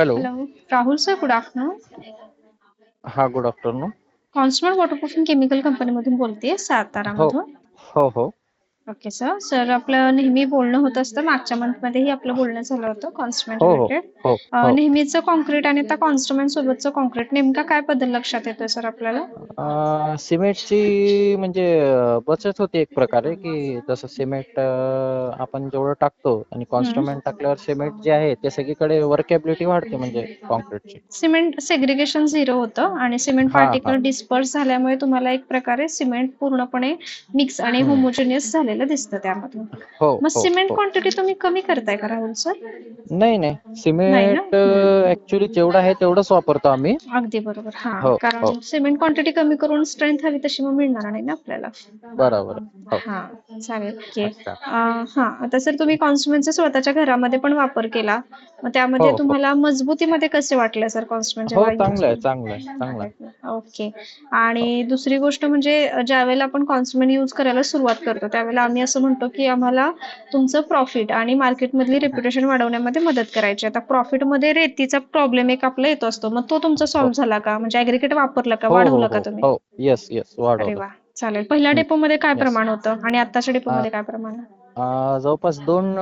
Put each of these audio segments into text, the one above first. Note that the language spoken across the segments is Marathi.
Hello hello Rahul sir good afternoon हा good afternoon consumer waterproofing chemical कंपनीमधून बोलतेय हो सातारामधून हो हो. ओके सर सर आपलं नेहमी बोलणं होत असतं. मागच्या मंथमध्येही आपलं बोलणं झालं होतं कॉन्स्टमेंट हो हो. रिलेटेड हो हो. नेहमीचं कॉन्क्रीट आणि आता कॉन्स्टमेंट सोबतचं कॉन्क्रीट नेमका काय बदल लक्षात येतोय सर आपल्याला? अं, सिमेंटची म्हणजे अं, बचत होते एक प्रकारे की जसं सिमेंट अं, आपण जेवढं टाकतो आणि कॉन्स्ट्रुमेंट टाकल्यावर सिमेंट जे आहे ते सगळीकडे वर्केबिलिटी वाढते म्हणजे कॉन्क्रीटची सिमेंट सेग्रिगेशन झिरो होतं आणि सिमेंट हा, हा. पार्टिकल डिस्पर्स झाल्यामुळे तुम्हाला एक प्रकारे सिमेंट पूर्णपणे मिक्स आणि हम्म. होमोजिनियस झालेलं दिसतं त्यामधून. हो मग हो सिमेंट हो. क्वांटिटी तुम्ही कमी करताय का राहुल सर? नाही नाही. सिमेंट ऍक्च्युली जेवढं आहे तेवढंच वापरतो आम्ही. अगदी बरोबर. हा हो, कारण हो. सिमेंट क्वांटिटी कमी करून स्ट्रेंथ हवी तशी मग मिळणार नाही ना आपल्याला. बरोबर. हो. हा चालेल. ओके अच्छा. हा आता सर तुम्ही कॉन्स्टमेंटचा स्वतःच्या घरामध्ये पण वापर केला. मग त्यामध्ये हो, हो. तुम्हाला मजबूतीमध्ये कसे वाटले सर कॉन्स्टमेंट हो चांगलं आहे चांगलं आहे चांगलं आहे. ओके आणि दुसरी गोष्ट म्हणजे ज्या वेळेला आपण कॉन्स्टमेंट यूज करायला सुरुवात करतो त्यावेळेला आम्ही असं म्हणतो की आम्हाला तुमचं प्रॉफिट आणि मार्केटमधली रेप्युटेशन वाढवण्यामध्ये मदत करायची. आता प्रॉफिटमध्ये रेतीचा प्रॉब्लेम एक आपला येतो असतो. मग तो तुमचा सॉल्व्ह झाला का? म्हणजे ऍग्रिकेट वापरलं का? हो हो वाढवलं का हो तुम्ही? हो. येस येस अरे वा. चालेल. पहिल्या डेपो मध्ये काय. प्रमाण होतं? आणि आताच्या डेपो मध्ये काय प्रमाण? जवळपास दोन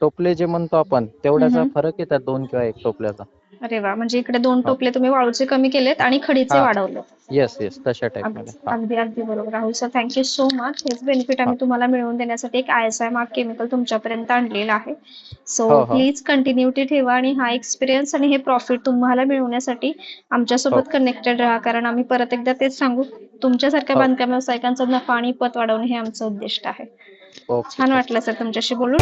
टोपले जे म्हणतो आपण तेवढ्याचा. फरक येतात दोन किंवा एक टोपल्याचा? अरे वा म्हणजे इकडे दोन टोपले तुम्ही वाळूचे कमी केलेत आणि खडीचे हा. वाढवले येस येस तशा टाईप अगदी मध्ये. हा. अगदी अगदी बरोबर. Rahul sir thank you so much हेच बेनिफिट आम्ही तुम्हाला मिळवून देण्यासाठी एक I S I mark chemical तुमच्यापर्यंत आणलेला आहे. सो हो, हो. प्लीज कंटिन्युटी ठेवा आणि हा एक्सपिरियन्स आणि हे प्रॉफिट तुम्हाला मिळवण्यासाठी आमच्यासोबत हो. कनेक्टेड राहा. कारण आम्ही परत एकदा तेच सांगू तुमच्यासारख्या हो. बांधकाम व्यावसायिकांचा नफा आणि पत वाढवणे हे आमचं उद्दिष्ट आहे. ओके छान वाटलं सर तुमच्याशी बोलून.